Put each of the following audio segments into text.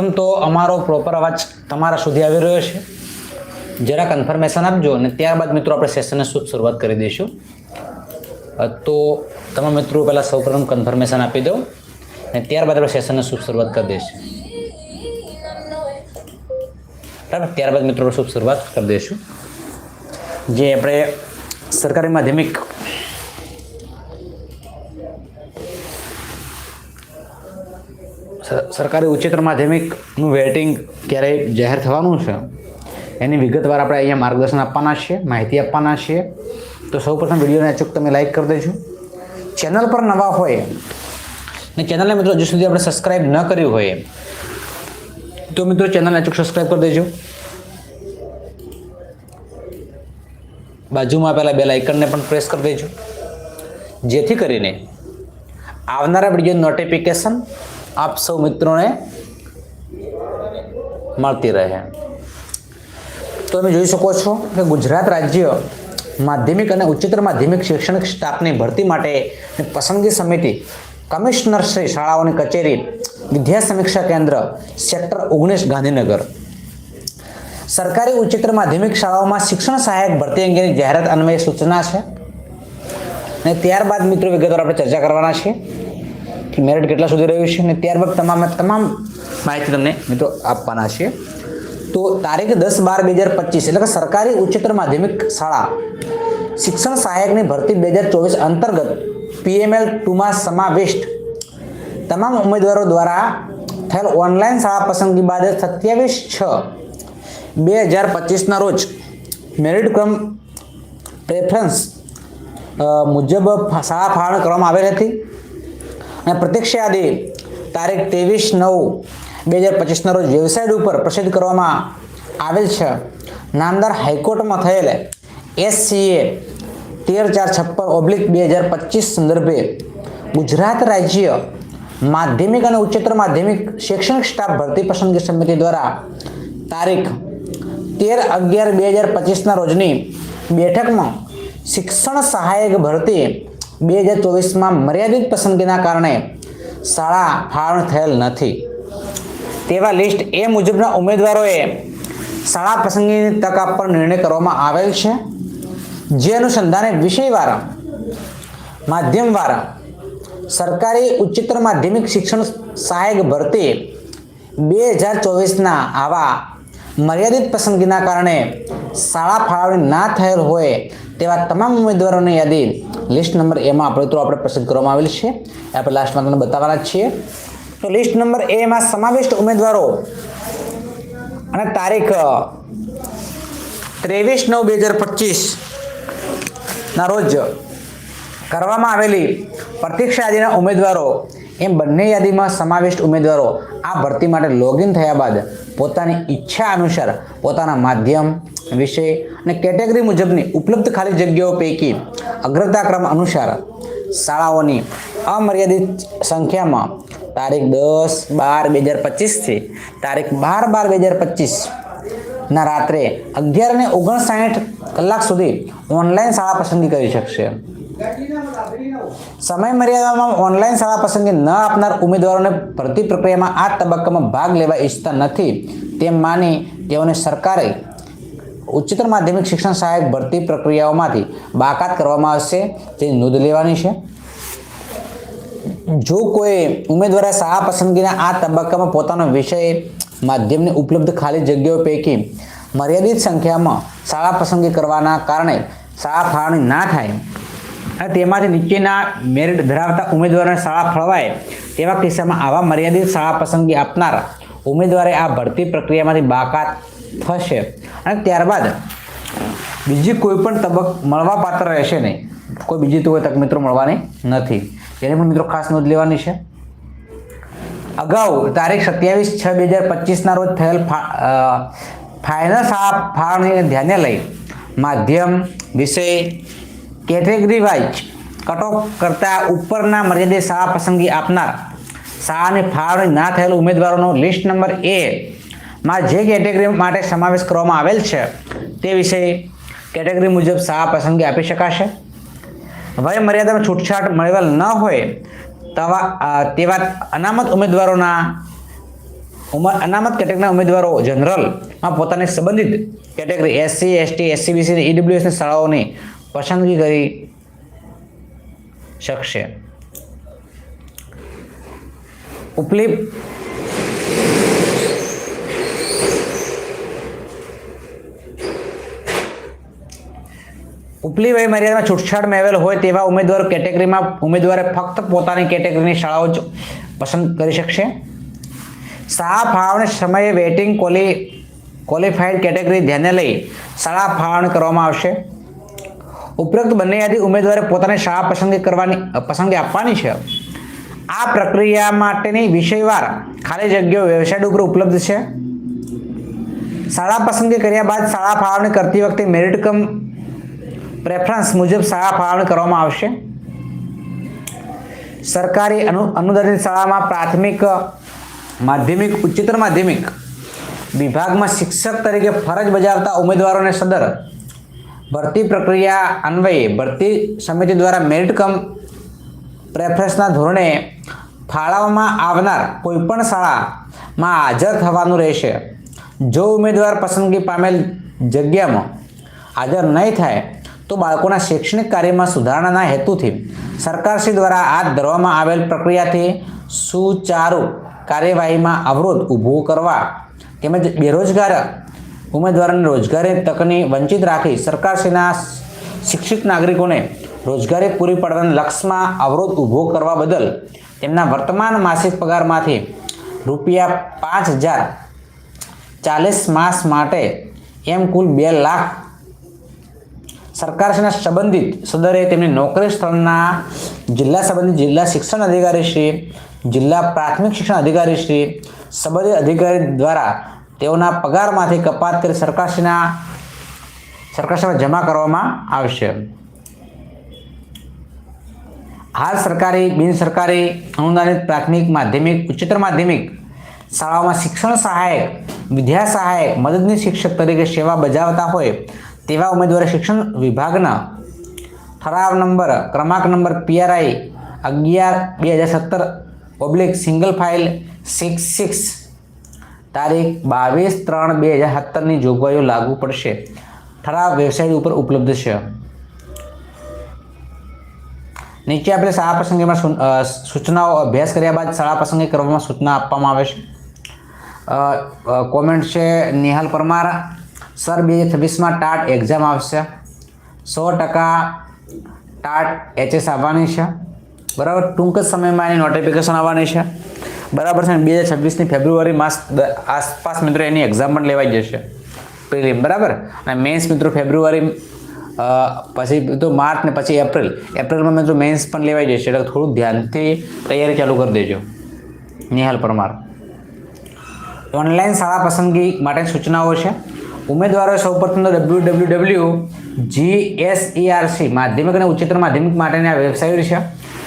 સૌપ્રથમ તો અમારો પ્રોપર અવાજ તમારા સુધી આવી રહ્યો છે. જરા કન્ફર્મેશન આપજો અને ત્યારબાદ મિત્રો આપણે સેશનને શરૂઆત કરી દઈશું. તો તમામ મિત્રો પહેલાં સૌપ્રથમ કન્ફર્મેશન આપી દો અને ત્યારબાદ આપણે સેશનને શુભ શરૂઆત કરી દઈશું. બરાબર? ત્યારબાદ મિત્રો શુભ શરૂઆત કરી દઈશું. જે આપણે સરકારી માધ્યમિક સરકારી ઉચ્ચતર માધ્યમિકનું વેટિંગ ક્યારે જાહેર થવાનું છે? એની વિગતવાર આપણે અહીંયા માર્ગદર્શન આપવાના છીએ, માહિતી આપવાના છીએ. તો સૌપ્રથમ વિડીયોને અચૂક તમે લાઈક કરી દેજો. ચેનલ પર નવા હોય ને ચેનલને મિત્રો હજુ સુધી આપણે સબસ્ક્રાઈબ ન કર્યું હોય, તો મિત્રો ચેનલને અચૂક સબસ્ક્રાઈબ કરી દેજો. બાજુમાં પહેલાં બે લાઇકનને પણ પ્રેસ કરી દેજો. જેથી કરીને આવનારા વીડિયો નોટિફિકેશન આપ સૌ મિત્રોને મળતી રહે. તો તમે જોઈ શકો છો કે ગુજરાત રાજ્ય માધ્યમિક અને ઉચ્ચતર માધ્યમિક શૈક્ષણિક સ્ટાફની ભરતી માટે પસંદગી સમિતિ, કમિશનર શાળાઓની કચેરી, વિદ્યા સમીક્ષા કેન્દ્ર, સેક્ટર ઓગણીસ ગાંધીનગર. સરકારી ઉચ્ચતર માધ્યમિક શાળાઓમાં શિક્ષણ સહાયક ભરતી અંગેની જાહેરાત અન્વયે સૂચના છે. અને ત્યારબાદ મિત્રો વિગતવાર આપણે ચર્ચા કરવાના છે કે મેરિટ કેટલા સુધી રહ્યું છે અને ત્યારબાદ તમામ તમામ માહિતી તમને મિત્રો આપવાના છે. તો તારીખ દસ બાર બે હજાર પચીસ એટલે કે સરકારી ઉચ્ચતર માધ્યમિક શાળા શિક્ષણ સહાયકની ભરતી બે હજાર ચોવીસ અંતર્ગત પીએમએલ ટુમાં સમાવિષ્ટ. તમામ ઉમેદવારો દ્વારા થયેલ ઓનલાઈન શાળા પસંદગી બાદ સત્યાવીસ છ બે હજાર પચીસના રોજ મેરિટ ક્રમ પ્રેફરન્સ મુજબ શાળા ફાળવણી કરવામાં આવેલ હતી. અને પ્રતીક્ષા યાદી તારીખ ત્રેવીસ નવ બે હજાર પચીસના રોજ વેબસાઇટ ઉપર પ્રસિદ્ધ કરવામાં આવેલ છે. નામદાર હાઈકોર્ટમાં થયેલ એસસીએ તેર ચાર છપ્પન ઓબ્લિક બે હજાર પચીસ સંદર્ભે ગુજરાત રાજ્ય માધ્યમિક અને ઉચ્ચતર માધ્યમિક શૈક્ષણિક સ્ટાફ ભરતી પસંદગી સમિતિ દ્વારા તારીખ તેર અગિયાર બે હજાર પચીસના રોજની બેઠકમાં શિક્ષણ સહાયક ભરતી બે હજાર ચોવીસમાં મર્યાદિત પસંદગીના કારણે શાળા ફાળવણ થયેલ નથી. તેવા લિસ્ટ એ મુજબના ઉમેદવારોએ શાળા પસંદગીની તક પર નિર્ણય કરવામાં આવેલ છે. જે અનુસંધાને વિષયવાર માધ્યમવાર સરકારી ઉચ્ચતર માધ્યમિક શિક્ષણ સહાયક ભરતી બે હજાર ચોવીસના આવા મર્યાદિત પસંદગીના કારણે શાળા ફાળવણી ના થયેલ હોય તેવા તમામ ઉમેદવારોની યાદી લિસ્ટ નંબર એમાં આપણે તો આપણે પસંદ કરવામાં આવેલી છે. આપણે લાસ્ટમાં તમને બતાવવાના છીએ. તો લિસ્ટ નંબર એમાં સમાવિષ્ટ ઉમેદવારો અને તારીખ ત્રેવીસ નવ બે હજાર પચીસ ના રોજ કરવામાં આવેલી પ્રતીક્ષા યાદીના ઉમેદવારો એમ બંને યાદીમાં સમાવિષ્ટ ઉમેદવારો આ ભરતી માટે લોગિન થયા બાદ પોતાની ઈચ્છા અનુસાર પોતાના માધ્યમ વિષય અને કેટેગરી મુજબની ઉપલબ્ધ ખાલી જગ્યાઓ પૈકી અગ્રતા ક્રમ અનુસાર શાળાઓની અમર્યાદિત સંખ્યામાં તારીખ દસ બાર બે હજાર પચીસથી તારીખ બાર બાર બે હજાર પચીસ રાત્રે અગિયાર અને ઓગણસાઠ કલાક સુધી ઓનલાઈન શાળા પસંદગી કરી શકશે. સમય મર્યાદામાં ઓનલાઈન શાળા પસંદગી ન આપનાર ઉમેદવારોને ભરતી પ્રક્રિયામાં આ તબક્કામાં ભાગ લેવા ઈચ્છતા નથી. તેમ માની તેઓને સરકારે ઉચ્ચતર માધ્યમિક શિક્ષણ સહાયક ભરતી પ્રક્રિયાઓમાંથી બાકાત કરવામાં આવશે. તેની નોંધ લેવાની છે. જો કોઈ ઉમેદવારે શાળા પસંદગીના આ તબક્કામાં પોતાનો વિષય માધ્યમની ઉપલબ્ધ ખાલી જગ્યાઓ પૈકી મર્યાદિત સંખ્યામાં શાળા પસંદગી કરવાના કારણે શાળા ફાળવણી ના થાય અને તેમાંથી નીચેના મેરિટ ધરાવતા ઉમેદવારોને શાળા ફળવાય. તેવા કિસ્સામાં આવા મર્યાદિત શાળા પસંદગી આપનાર ઉમેદવારે આ ભરતી પ્રક્રિયામાંથી બાકાત થશે. અને ત્યારબાદ બીજી કોઈ પણ તબક મળવા પાત્ર રહેશે નહીં. કોઈ બીજી તો કોઈ તક મિત્રો મળવાની નથી. એને પણ મિત્રો ખાસ નોંધ લેવાની છે. અગાઉ તારીખ સત્યાવીસ છ બે હજાર પચીસના રોજ થયેલ ફાઇનલ શાળા ફાળવણીને ધ્યાને લઈ માધ્યમ, વિષય કેટેગરી વાઇઝ કટઓફ કરતાં ઉપરના મર્યાદિત શાળા પસંદગી આપનાર શાળાની ફાળવણી ના થયેલ ઉમેદવારોનો લિસ્ટ નંબર એ માં જે કેટેગરી માટે સમાવેશ કરવામાં આવેલ છે તે વિશે કેટેગરી મુજબ શાળા પસંદગી આપી શકાશે. વય મર્યાદામાં છૂટછાટ મળેલ ન હોય તવા તેવા અનામત ઉમેદવારોના ઉમર, અનામત કેટેગરીના ઉમેદવારો જનરલમાં પોતાની સંબંધિત કેટેગરી એસસી, એસટી એસસીબીસી ઈડબ્લ્યુએસની શાળાઓની પસંદગી કરી શકશે. ઉપલી ઉપલી વય મર્યાદામાં છૂટછાટ મેળવેલ હોય તેવા ઉમેદવાર કેટેગરીમાં ઉમેદવારે ફક્ત પોતાની કેટેગરીની શાળાઓ જ પસંદ કરી શકશે. શાળા ફાળવણી સમયે વેટિંગ ક્વોલિ, ક્વોલિફાઈડ કેટેગરી ધ્યાને લઈ શાળા ફાળવણી કરવામાં આવશે. ઉપરોક્ત બંને યાદી ઉમેદવારે પોતાની શાળા પસંદગી કરવાની પસંદગી આપવાની છે. આ પ્રક્રિયા માટેની વિષયવાર ખાલી જગ્યાઓ વેબસાઇટ ઉપર ઉપલબ્ધ છે. શાળા પસંદગી કર્યા બાદ શાળા ફાળવણી કરતી વખતે મેરિટ કમ પ્રેફરન્સ મુજબ શાળા ફાળવણી કરવામાં આવશે. સરકારી અનુ, અનુદાનિત શાળામાં પ્રાથમિક, માધ્યમિક, ઉચ્ચતર માધ્યમિક વિભાગમાં શિક્ષક તરીકે ફરજ બજાવતા ઉમેદવારોને સદર ભરતી પ્રક્રિયા અન્વયે ભરતી સમિતિ દ્વારા મેરિટ કમ પ્રેફરન્સના ધોરણે ફાળવવામાં આવનાર કોઈપણ શાળામાં હાજર થવાનું રહેશે. જો ઉમેદવાર પસંદગી પામેલ જગ્યામાં હાજર નહીં થાય, તો બાળકોના શૈક્ષણિક કાર્યમાં સુધારણાના હેતુથી સરકારશ્રી દ્વારા હાથ ધરવામાં આવેલ પ્રક્રિયાથી સુચારુ કાર્યવાહીમાં અવરોધ ઊભો કરવા તેમજ બેરોજગાર ઉમેદવારોને રોજગારી તકની વંચિત રાખી સરકારશ્રીના શિક્ષિત નાગરિકોને રોજગારી પૂરી પાડવાના લક્ષ્યમાં અવરોધ ઊભો કરવા બદલ તેમના વર્તમાન માસિક પગારમાંથી રૂપિયા પાંચ હજાર ચાલીસ માસ માટે એમ કુલ બે લાખ સરકારશ્રીના સંબંધિત સદરે તેમની નોકરી સ્થળના જિલ્લા સંબંધિત જિલ્લા શિક્ષણ અધિકારી શ્રી, જિલ્લા પ્રાથમિક શિક્ષણ અધિકારી શ્રી, સંબંધિત અધિકારી દ્વારા તેઓના પગારમાંથી કપાત કરી સરકારશ્રીના, સરકારશ્રીમાં જમા કરવામાં આવશે. હાલ સરકારી, બિન સરકારી અનુદાનિત પ્રાથમિક માધ્યમિક, ઉચ્ચતર માધ્યમિક શાળાઓમાં શિક્ષણ સહાયક, વિદ્યા સહાયક, મદદની શિક્ષક તરીકે સેવા બજાવતા હોય તેવા ઉમેદવારે શિક્ષણ વિભાગના ઠરાવ નંબર, ક્રમાંક નંબર પીઆરઆઈ અગિયાર બે હજાર સત્તર oblique single file six six તારીખ બાવીસ ત્રણ બે હજાર સત્તરની જોગવાઈઓ લાગુ પડશે. ઠરાવ વેબસાઇટ ઉપર ઉપલબ્ધ છે. નીચે આપણે શાળા પ્રસંગેમાં સૂચનાઓ અભ્યાસ કર્યા બાદ શાળા પ્રસંગે કરવામાં સૂચના આપવામાં આવે છે. કોમેન્ટ છે, નિહાલ પરમાર, સર બે હજાર છવ્વીસમાં ટાટ એક્ઝામ આવશે. સો ટકા ટાટ એચએસ આવવાની છે. બરાબર, ટૂંક જ સમયમાં એની નોટિફિકેશન આવવાની છે. બરાબર છે ને, બે હજાર છવ્વીસની ફેબ્રુઆરી માસ આસપાસ મિત્રો એની એક્ઝામ પણ લેવાઈ જશે. પ્રિલિમ, બરાબર? અને મેન્સ મિત્રો ફેબ્રુઆરી પછી તો માર્ચ ને પછી એપ્રિલ એપ્રિલમાં મિત્રો મેન્સ પણ લેવાઈ જશે, એટલે થોડુંક ધ્યાનથી તૈયારી ચાલુ કરી દેજો. નિહાલ પરમાર. ઓનલાઈન શાળા પસંદગી માટે સૂચનાઓ છે. ઉમેદવારોએ સૌપ્રથમ તો ડબલ્યુ ડબલ્યુ ડબલ્યુ ઈ માધ્યમિક અને ઉચ્ચતર માધ્યમિક માટેની આ વેબસાઇટ છે.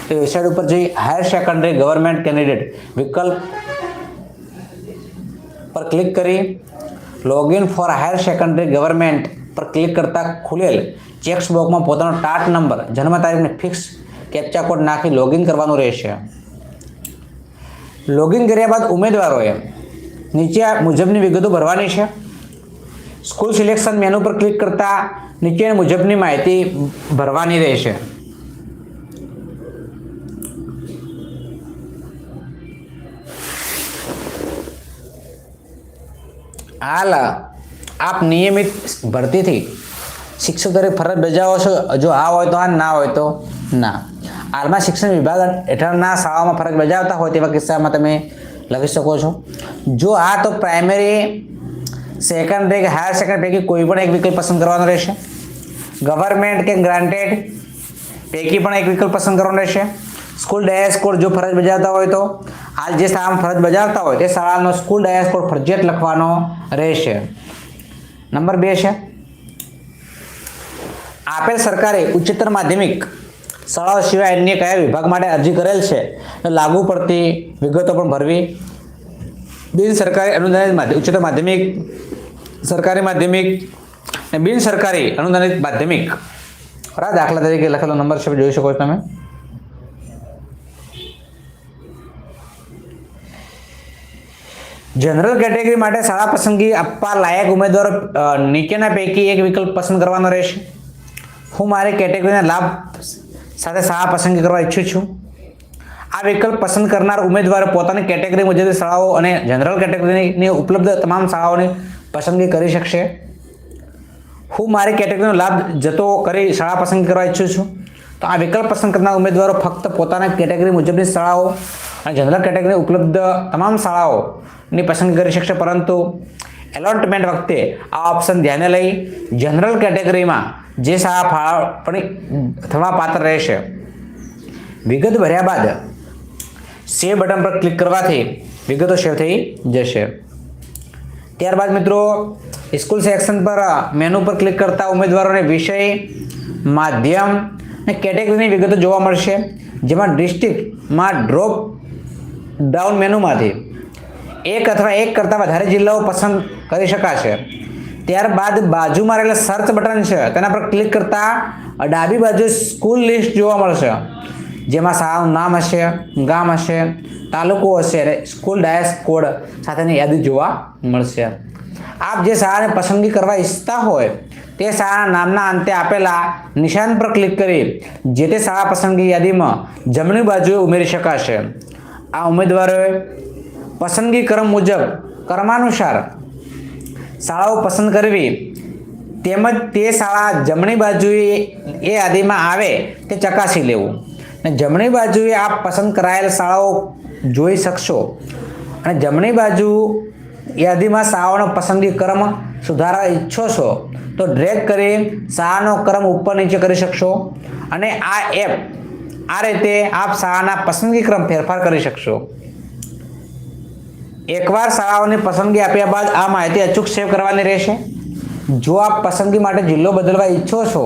તે વેબસાઇટ ઉપર જઈ હાયર સેકન્ડરી ગવર્મેન્ટ કેન્ડિડેટ વિકલ્પ પર ક્લિક કરી login for higher secondary government પર ક્લિક કરતાં ખુલેલ. ચેક્સ બોક્સમાં પોતાનો ટાટ નંબર જન્મ તારીખને ફિક્સ કેપ્ચા કોડ નાખી લોગિન કરવાનું રહેશે. લોગિન કર્યા બાદ ઉમેદવારોએ નીચે મુજબની વિગતો ભરવાની છે. સ્કૂલ સિલેક્શન મેનુ પર ક્લિક કરતા નીચે મુજબની માહિતી ભરવાની રહેશે. હાલ, આપ નિયમિત ભરતીથી શિક્ષક તરીકે ફરજ બજાવો છો, જો આ હોય તો આ, ના હોય તો ના. હાલમાં શિક્ષણ વિભાગ હેઠળના શાળાઓમાં ફરજ બજાવતા હોય તેવા કિસ્સામાં તમે લખી શકો છો. જો આ તો પ્રાઇમરી સેકન્ડરી કે હાયર સેકન્ડરી પૈકી કોઈ પણ એક વિકલ્પ પસંદ કરવાનો રહેશે. ગવર્મેન્ટ કે ગ્રાન્ટેડ પૈકી પણ એક વિકલ્પ પસંદ કરવાનો રહેશે. સ્કૂલ ડાયસ કોડ જો ફરજ બજાવતા હોય તો હાલ જે શાળામાં ફરજ બજાવતા હોય, તે શાળાનો સ્કૂલ ડાયસ કોડ ફરજિયાત લખવાનો રહેશે. નંબર બે છે. આપેલ સરકારે ઉચ્ચતર માધ્યમિક શાળાઓ સિવાય અન્ય કયા વિભાગ માટે અરજી કરેલ છે લાગુ પડતી વિગતો પણ ભરવી. બિન સરકારી અનુદાનિત માધ્યમ ઉચ્ચતર માધ્યમિક, સરકારી માધ્યમિક અને બિન સરકારી અનુદાનિત માધ્યમિક. બરાબર દાખલા તરીકે લખેલો નંબર છે, જોઈ શકો છો તમે. જનરલ કેટેગરી માટે શાળા પસંદગી આપવા લાયક ઉમેદવારો નીચેના પૈકી એક વિકલ્પ પસંદ કરવાનો રહેશે. હું મારી કેટેગરીના લાભ સાથે શાળા પસંદગી કરવા ઈચ્છું છું. આ વિકલ્પ પસંદ કરનાર ઉમેદવારો પોતાની કેટેગરી મુજબની શાળાઓ અને જનરલ કેટેગરીની ઉપલબ્ધ તમામ શાળાઓની પસંદગી કરી શકશે. હું મારી કેટેગરીનો લાભ જતો કરી શાળા પસંદ કરવા ઈચ્છું છું. તો આ વિકલ્પ પસંદ કરનાર ઉમેદવારો ફક્ત પોતાના કેટેગરી મુજબની શાળાઓ અને જનરલ કેટેગરી ઉપલબ્ધ તમામ શાળાઓની પસંદગી કરી શકશે, પરંતુ એલોટમેન્ટ વખતે આ ઓપ્શન ધ્યાને લઈ જનરલ કેટેગરીમાં જે શાળા ફાળવણી થવા પાત્ર રહેશે, વિગત ભર્યા બાદ સેવ બટન પર ક્લિક કરવાથી વિગતો સેવ થઈ જશે. ત્યારબાદ મિત્રો સ્કૂલ સેક્શન પર મેનુ પર ક્લિક કરતા ઉમેદવારોને વિષય, માધ્યમ અને કેટેગરીની વિગતો જોવા મળશે, જેમાં ડિસ્ટ્રિક્ટમાં ડ્રોપ ડાઉન મેનુમાંથી એક અથવા એક કરતાં વધારે જિલ્લાઓ પસંદ કરી શકાશે. ત્યારબાદ બાજુમાં રહેલા સર્ચ બટન છે, તેના પર ક્લિક કરતાં ડાબી બાજુ સ્કૂલ લિસ્ટ જોવા મળશે. જેમાં શાળાનું નામ હશે, ગામ હશે, તાલુકો હશે અને સ્કૂલ ડાયસ કોડ સાથેની યાદી જોવા મળશે. આપ જે શાળાને પસંદગી કરવા ઈચ્છતા હોય, તે શાળાના નામના અંતે આપેલા નિશાન પર ક્લિક કરી જે તે શાળા પસંદગી યાદીમાં જમણી બાજુએ ઉમેરી શકાશે. આ ઉમેદવારોએ પસંદગી ક્રમ મુજબ ક્રમાનુસાર શાળાઓ પસંદ કરવી તેમજ તે શાળા જમણી બાજુએ એ યાદીમાં આવે તે ચકાસી લેવું. અને જમણી બાજુએ આપ પસંદ કરાયેલ શાળાઓ જોઈ શકશો. અને જમણી બાજુ યાદીમાં શાળાઓનો પસંદગી ક્રમ સુધારવા ઈચ્છો છો, તો ડ્રેગ કરી શાળાનો ક્રમ ઉપર નીચે કરી શકશો. અને આ એપ આ રીતે આપ શાળાના પસંદગી ક્રમ ફેરફાર કરી શકશો. એકવાર શાળાઓની પસંદગી આપ્યા બાદ આ માહિતી અચૂક સેવ કરવાની રહેશે. જો આપ પસંદગી માટે જિલ્લો બદલવા ઈચ્છો છો,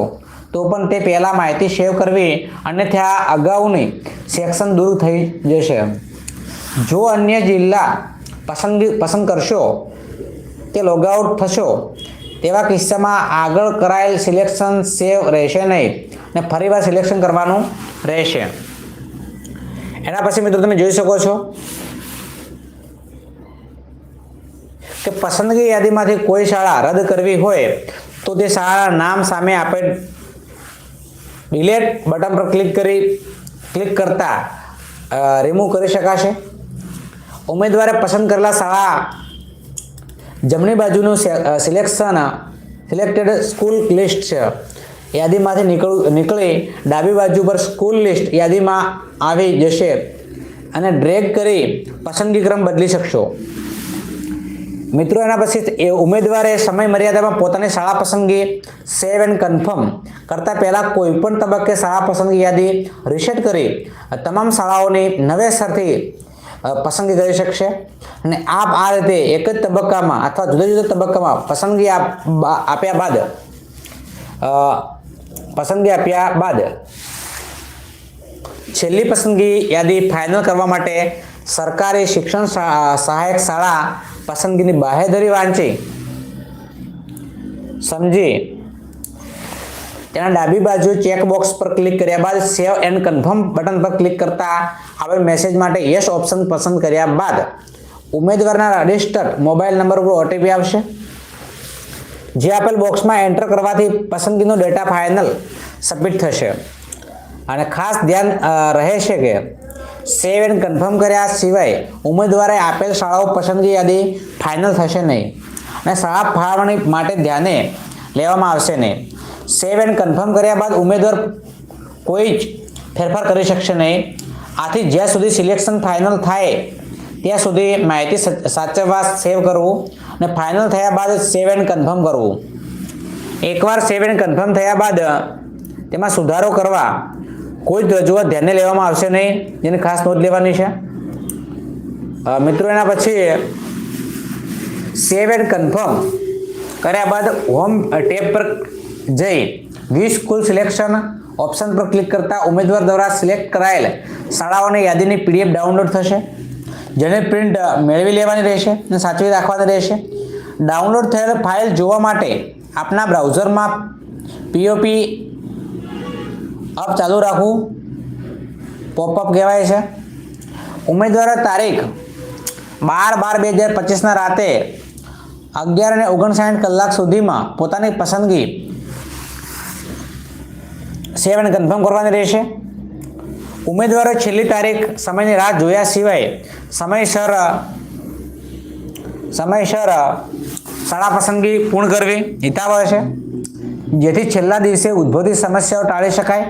તો પણ તે પહેલાં માહિતી સેવ કરવી અને ત્યાં અગાઉની સેક્શન દૂર થઈ જશે. જો અન્ય જિલ્લા પસંદગી પસંદ કરશો, તે લોગઆઉટ થશો, તેવા કિસ્સામાં આગળ કરાયેલ સિલેક્શન સેવ રહેશે નહીં. ને ફરીવાર સિલેક્શન કરવાનું રહેશે. એના પછી મિત્રો તમે જોઈ શકો છો કે પસંદગી યાદીમાંથી કોઈ શાળા રદ કરવી હોય તો તે શાળાના નામ સામે આપણે ડિલેટ બટન પર ક્લિક કરી ક્લિક કરતા રિમૂવ કરી શકાશે. ઉમેદવારે પસંદ કરેલા શાળા જમણી બાજુનું સિલેક્શન સિલેક્ટેડ સ્કૂલ લિસ્ટ છે. યાદીમાંથી નીકળ, નીકળી ડાબી બાજુ પર સ્કૂલ લિસ્ટ યાદીમાં આવી જશે. અને ડ્રેગ કરી પસંદગી ક્રમ બદલી શકશો. મિત્રો, એના પછી એ ઉમેદવારે સમય મર્યાદામાં પોતાની શાળા પસંદગી સેવ એન્ડ કન્ફર્મ કરતાં પહેલાં કોઈપણ તબક્કે શાળા પસંદગી યાદી રિસેટ કરી તમામ શાળાઓની નવેસરથી પસંદગી કરી શકશે. અને આપ આ રીતે એક જ તબક્કામાં અથવા જુદા જુદા તબક્કામાં પસંદગી આપ આપ્યા બાદ પસંદગી આપ્યા બાદ છેલ્લી પસંદગી યાદી ફાઇનલ કરવા માટે સરકારી શિક્ષણ સહાયક શાળા પસંદગીની બાહેધરી વાંચી. સમજી. તેના ડાબી બાજુ ચેક બોક્સ પર ક્લિક કર્યા બાદ સેવ એન્ડ કન્ફર્મ બટન પર ક્લિક કરતા આવેલ મેસેજ માટે યસ ઓપ્શન પસંદ કર્યા બાદ ઉમેદવારના રજિસ્ટર્ડ મોબાઈલ નંબર પર ઓટીપી આવશે. જે આપેલ બોક્સમાં એન્ટર કરવાથી પસંદગીનો ડેટા ફાઇનલ સબમિટ થશે. અને ખાસ ધ્યાન રહેશે કે સેવ એન્ડ કન્ફર્મ કર્યા સિવાય ઉમેદવારે આપેલ શાળાઓ પસંદગી યાદી ફાઇનલ થશે નહીં. અને શાળા ફાળવણી માટે ધ્યાને લેવામાં આવશે નહીં. સેવ એન્ડ કન્ફર્મ કર્યા બાદ ઉમેદવાર કોઈ જ ફેરફાર કરી શકશે નહીં. આથી જ્યાં સુધી સિલેક્શન ફાઇનલ થાય, ત્યાં સુધી માહિતી સાચવવા સેવ કરવું અને ફાઇનલ થયા બાદ સેવન કન્ફર્મ કરવું. એકવાર સેવન કન્ફર્મ થયા બાદ તેમાં સુધારો કરવા કોઈ જ રજૂઆત ધ્યાને લેવામાં આવશે નહીં. જેની ખાસ નોંધ લેવાની છે. મિત્રો, એના પછી સેવ એન્ડ કન્ફર્મ કર્યા બાદ હોમ ટેબ પર જઈ વી સ્કૂલ સિલેક્શન ઓપ્શન પર ક્લિક કરતા ઉમેદવાર દ્વારા સિલેક્ટ કરાયેલ શાળાઓની યાદીની પીડીએફ ડાઉનલોડ થશે. જેને પ્રિન્ટ મેળવી લેવાની રહેશે અને સાચવી રાખવાની રહેશે. ડાઉનલોડ થયેલ ફાઇલ જોવા માટે આપના બ્રાઉઝરમાં પીઓપી અપ ચાલુ રાખવું પોપઅપ કહેવાય છે. ઉમેદવાર તારીખ બાર બાર બે હજાર પચીસના રાતે અગિયાર અને ઓગણસાઠ કલાક સુધીમાં પોતાની પસંદગી સેવન કન્ફર્મ કરવાની રહેશે. ઉમેદવારો છેલ્લી તારીખ સમયની રાહ જોયા સિવાય સમયસર સમયસર શાળા પસંદગી પૂર્ણ કરવી હિતાવહ છે. જેથી છેલ્લા દિવસે ઉદ્ભવતી સમસ્યાઓ ટાળી શકાય.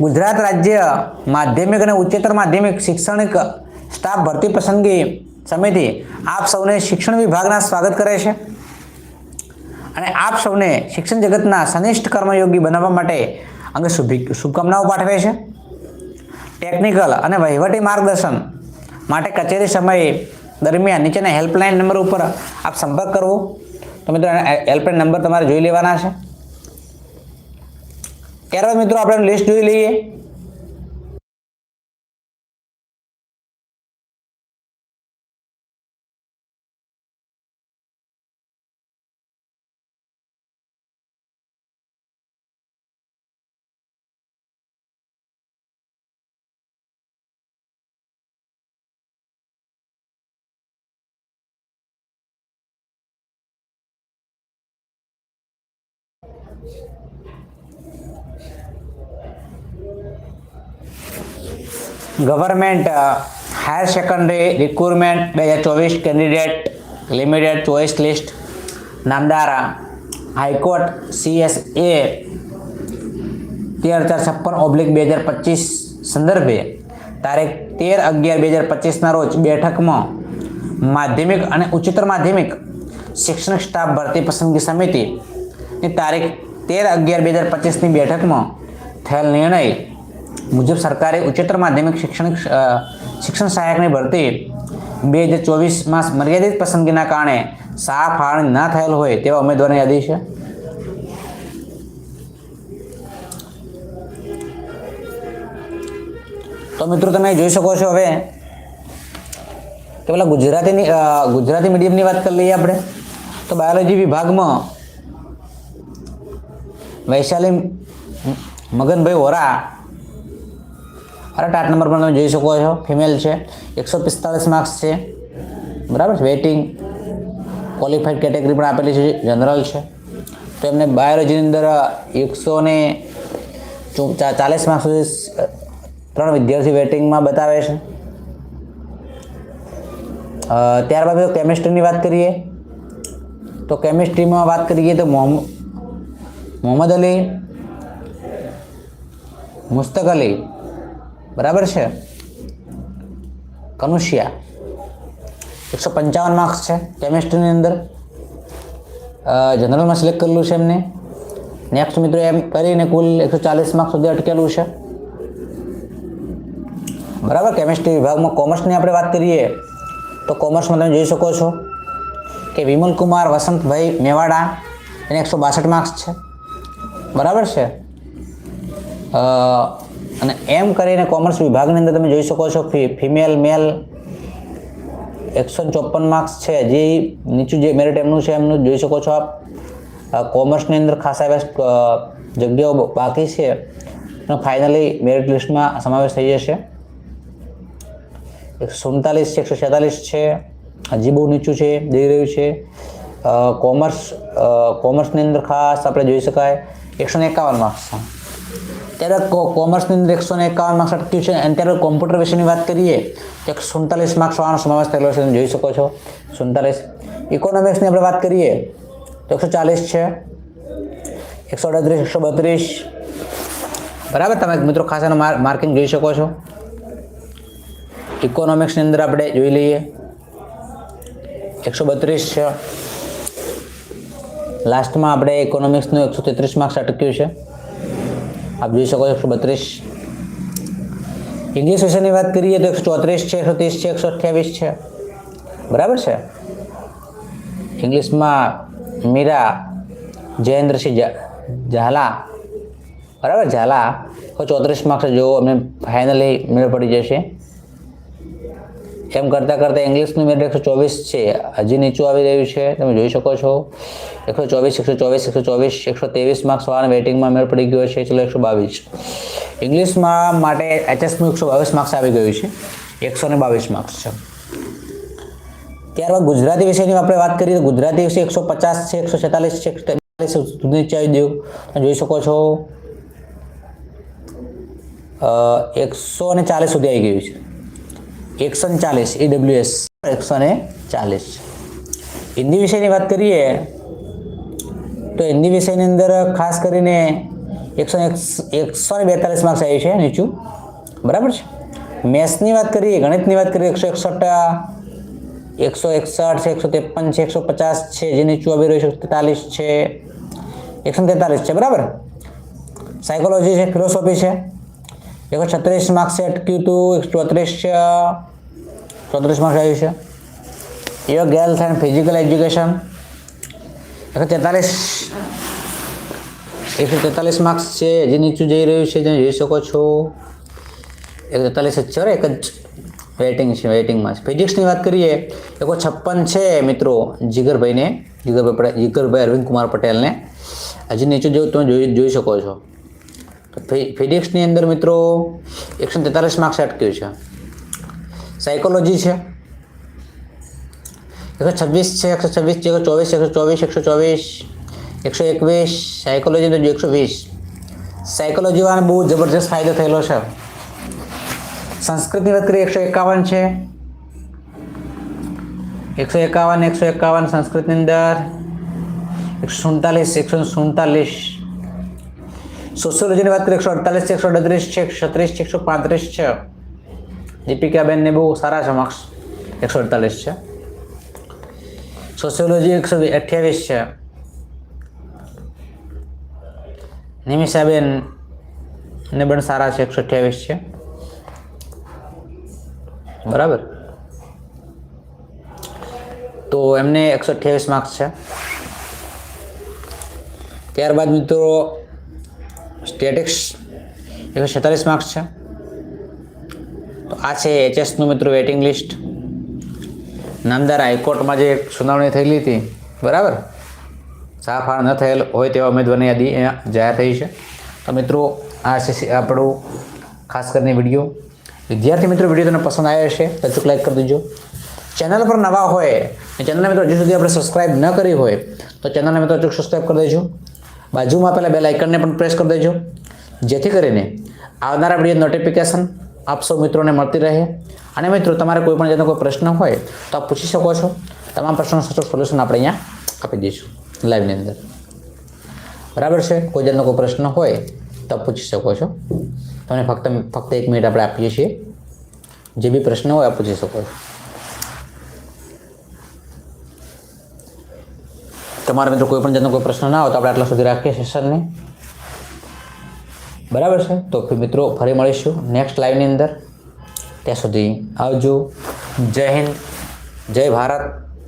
ગુજરાત રાજ્ય માધ્યમિક અને ઉચ્ચતર માધ્યમિક શૈક્ષણિક સ્ટાફ ભરતી પસંદગી સમિતિ આપ સૌને શિક્ષણ વિભાગના સ્વાગત કરે છે. અને આપ સૌને શિક્ષણ જગતના સનિષ્ઠ કર્મયોગી બનાવવા માટે અંગે શુભી, શુભકામનાઓ પાઠવે છે. ટેકનિકલ અને વહીવટી માર્ગદર્શન માટે કચેરી સમયે દરમિયાન નીચેના હેલ્પલાઇન નંબર ઉપર આપ સંપર્ક કરવો. તો મિત્રો હેલ્પલાઇન નંબર તમારે જોઈ લેવાના છે. ત્યારબાદ મિત્રો, આપણે લિસ્ટ જોઈ લઈએ. ગવર્મેન્ટ હાયર સેકન્ડરી રિક્રુટમેન્ટ બે હજાર ચોવીસ કેન્ડિડેટ લિમિટેડ ચોઈસ લિસ્ટ નામદારા હાઈકોર્ટ સીએસએ તેર હજાર છપ્પન ઓબ્લિક બે હજાર પચીસ સંદર્ભે તારીખ તેર અગિયાર બે હજાર પચીસના રોજ બેઠકમાં માધ્યમિક અને ઉચ્ચતર માધ્યમિક શૈક્ષણિક સ્ટાફ ભરતી પસંદગી સમિતિની તારીખ તેર અગિયાર બે હજાર પચીસની બેઠકમાં થયેલ નિર્ણય મુજબ સરકારે ઉચ્ચતર માધ્યમિક શૈક્ષણિક શિક્ષણ સહાયકની ભરતી બે હજાર ચોવીસમાં મર્યાદિત પસંદગીના કારણે સા ફાળવણી ના થયેલ હોય તેવા ઉમેદવારની યાદી છે? તો મિત્રો તમે જોઈ શકો છો હવે કે પેલા ગુજરાતીની ગુજરાતી મીડિયમની વાત કરી લઈએ આપણે. તો બાયોલોજી વિભાગમાં વૈશાલી મગનભાઈ વોરા. અરે આઠ નંબર પણ તમે જોઈ શકો છો. ફિમેલ છે. એકસો પિસ્તાલીસ માર્ક્સ છે. બરાબર છે? વેઇટિંગ ક્વોલિફાઈડ કેટેગરી પણ આપેલી છે. જનરલ છે. તો એમને બાયોલોજીની અંદર એકસો ને ચાલીસ માર્ક્સ સુધી ત્રણ વિદ્યાર્થી વેટિંગમાં બતાવે છે. ત્યારબાદ કેમિસ્ટ્રીની વાત કરીએ, તો કેમિસ્ટ્રીમાં વાત કરીએ તો મોહમ્મદ મોહમ્મદ અલી, મુસ્તક અલી, બરાબર છે? કનુશિયા, એકસો પંચાવન માર્ક્સ છે કેમિસ્ટ્રીની અંદર. જનરલમાં સિલેક્ટ કરેલું છે એમને. નેક્સ્ટ મિત્રો એમ કરીને કુલ એકસો ચાલીસ માર્ક્સ સુધી અટકેલું છે. બરાબર કેમિસ્ટ્રી વિભાગમાં કોમર્સની આપણે વાત કરીએ, તો કોમર્સમાં તમે જોઈ શકો છો કે વિમલ કુમાર, વસંતભાઈ મેવાડા, એને એકસો બાસઠ માર્ક્સ છે. બરાબર છે? અને એમ કરીને કોમર્સ વિભાગની અંદર તમે જોઈ શકો છો ફિમેલ, મેલ, એકસો ચોપન માર્ક્સ છે. જે નીચું જે મેરિટ એમનું છે, એમનું જોઈ શકો છો આપ. કોમર્સની અંદર ખાસા એવા જગ્યાઓ બાકી છે. એનો ફાઇનલી મેરિટ લિસ્ટમાં સમાવેશ થઈ જશે. એકસો સુડતાલીસ છે, એકસો છેતાલીસ છે. હજી બહુ નીચું છે જઈ રહ્યું છે. કોમર્સ કોમર્સની અંદર ખાસ આપણે જોઈ શકાય. એકસો એકાવન માર્ક્સ ત્યારે કોમર્સની અંદર એકસો ને એકાવન માર્ક્સ અટક્યું છે. અને ત્યારે કોમ્પ્યુટર વિશેની વાત કરીએ, તો એક સુડતાલીસ માર્ક્સ વાળાનો સમાવેશ થયેલો છે. તમે જોઈ શકો છો. સુડતાલીસ. ઇકોનોમિક્સની આપણે વાત કરીએ, તો એકસો ચાલીસ છે. એકસો અડત્રીસ, એકસો બત્રીસ. બરાબર? તમે મિત્રો ખાસ એનું માર્કિંગ જોઈ શકો છો. ઇકોનોમિક્સની અંદર આપણે જોઈ લઈએ. એકસો બત્રીસ છે. લાસ્ટમાં આપણે ઇકોનોમિક્સનું એકસો તેત્રીસ માર્ક્સ અટક્યું છે. આપ જોઈ શકો છો એકસો બત્રીસ. ઇંગ્લિશ વિષયની વાત કરીએ તો એકસો ચોત્રીસ છે, એકસો ત્રીસ છે, એકસો અઠ્યાવીસ છે. બરાબર છે? ઇંગ્લિશમાં મીરા, જયેન્દ્રસિંહ ઝાલા. બરાબર? ઝાલા. ચોત્રીસ માર્ક્સ જોવો અમને ફાઇનલી મેળ પડી જશે. એમ કરતાં કરતાં ઇંગ્લિશનું મેરિટ એકસો ચોવીસ છે, હજી નીચું આવી રહ્યું છે, તમે જોઈ શકો છો. એકસો ચોવીસ એકસો ચોવીસ એકસો ચોવીસ, એકસો ત્રેવીસ માર્ક્સ વાળાના વેટિંગમાં મેળ પડી ગયો છે, ચલો એકસો બાવીસ. ઇંગ્લિશમાં માટે એચએસનું એકસો બાવીસ માર્ક્સ આવી ગયું છે, એકસો ને બાવીસ માર્ક્સ છે. ત્યારબાદ ગુજરાતી વિષયની આપણે વાત કરીએ તો ગુજરાતી વિષય એકસો પચાસ છે, એકસો છેતાલીસ છે, એકસો સુધી ચાવી દઉં જોઈ શકો છો. એકસો ને ચાલીસ સુધી આવી ગયું છે. એકસો ને ચાલીસ એ ડબલ્યુએસ એકસો ને ચાલીસ. હિન્દી વિષયની વાત કરીએ, તો હિન્દી વિષયની અંદર ખાસ કરીને એકસો એકસો ને બેતાલીસ માર્ક્સ આવ્યું છે નીચું. બરાબર છે? મેથ્સની વાત કરીએ, ગણિતની વાત કરીએ, એકસો એકસઠ એકસો એકસઠ છે, એકસો ત્રેપન છે, એકસો પચાસ છે, જે નીચું આવી રહ્યું છે, એકસો તેતાલીસ છે, એકસો તેતાલીસ છે, બરાબર? સાયકોલોજી છે ફિલોસોફી છે. એકસો છત્રીસ માર્ક્સે અટક્યું હતું એકસો ચોત્રીસ ચોત્રીસ માર્ક્સ આવ્યું છે. Your health and physical education એકસો તેતાલીસ. એકસો તેતાલીસ માર્ક્સ છે હજી નીચું જઈ રહ્યું છે, તમે જોઈ શકો છો. એકસો તેતાલીસ જ છે, એક જ વેઇટિંગ છે વેઇટિંગમાં છે. ફિઝિક્સની વાત કરીએ એકસો છપ્પન છે, મિત્રો, જીગરભાઈને, જીગરભાઈ જીગરભાઈ અરવિંદ કુમાર પટેલને. હજી નીચું જેવું તમે જોઈ જોઈ શકો છો. તો ફિઝિક્સની અંદર મિત્રો એકસો તેતાલીસ માર્ક્સ અટક્યું છે. સાયકોલોજી છે. એકસો છવ્વીસ છે, એકસો છવ્વીસ છે એકસો ચોવીસ એકસો ચોવીસ એકસો ચોવીસ, એકસો એકવીસ સાયકોલોજી તો એકસો વીસ. સાયકોલોજીમાં બહુ જબરજસ્ત ફાયદો થયેલો છે. સંસ્કૃતની વાત કરીએ, એકસો એકાવન છે. એકસો એકાવન એકસો એકાવન સંસ્કૃતની અંદર. એકસો સુડતાલીસ એકસો સુડતાલીસ. સોશિયોલોજીની વાત કરીએ, એકસો અડતાલીસ એકસો અડત્રીસ છે, એકસો છત્રીસ છે, એકસો પાંત્રીસ છે. દીપિકાબેનને બહુ સારા છે માર્ક્સ. એકસો અડતાલીસ છે. સોશિયોલોજી એકસો અઠ્યાવીસ છે. નિમિષાબેન ને પણ સારા છે, એકસો અઠ્યાવીસ છે. બરાબર? તો એમને એકસો અઠ્યાવીસ માર્ક્સ છે. ત્યારબાદ મિત્રો સ્ટેટિક્સ એકસો છેતાલીસ માર્ક્સ છે. તો આ છે એચએસનું મિત્રો વેઇટિંગ લિસ્ટ નામદાર હાઈકોર્ટમાં જે સુનાવણી થયેલી હતી, બરાબર? સાફાળ ન થયેલ હોય તેવા ઉમેદવારની યાદી અહીંયા જાહેર થઈ છે. તો મિત્રો, આ છે આપણું ખાસ કરીને વીડિયો વિદ્યાર્થી મિત્રો વીડિયો તમને પસંદ આવ્યો હશે, તો અચૂક લાઈક કરી દેજો. ચેનલ પર નવા હોય ચેનલને મિત્રો, હજુ સુધી આપણે સબસ્ક્રાઇબ ન કરી હોય, તો ચેનલને મિત્રો અચૂક સબસ્ક્રાઇબ કરી દેજો. બાજુમાં પહેલાં બે લાઇકનને પણ પ્રેસ કરી દેજો. જેથી કરીને આવનારા વીડિયો નોટિફિકેશન આપ સૌ મિત્રોને મળતી રહે. અને મિત્રો, તમારે કોઈ પણ જાતનો કોઈ પ્રશ્ન હોય તો આપ પૂછી શકો છો. તમામ પ્રશ્નોનું સચોટ સોલ્યુશન આપણે અહીંયા આપી દઈશું લાઈવની અંદર. બરાબર છે? કોઈ જાતનો કોઈ પ્રશ્ન હોય તો પૂછી શકો છો. તમને ફક્ત ફક્ત એક મિનિટ આપણે આપીએ છીએ. જે બી પ્રશ્ન હોય આપ પૂછી શકો છો. તમારા મિત્રો કોઈ પણ જાતનો કોઈ પ્રશ્ન ના હોય તો આપણે આટલા સુધી રાખીએ સેશનને બરાબર છે? તો મિત્રો ફરી મળીશું નેક્સ્ટ લાઈવની અંદર. ત્યાં સુધી આવજો. જય હિન્દ. જય ભારત.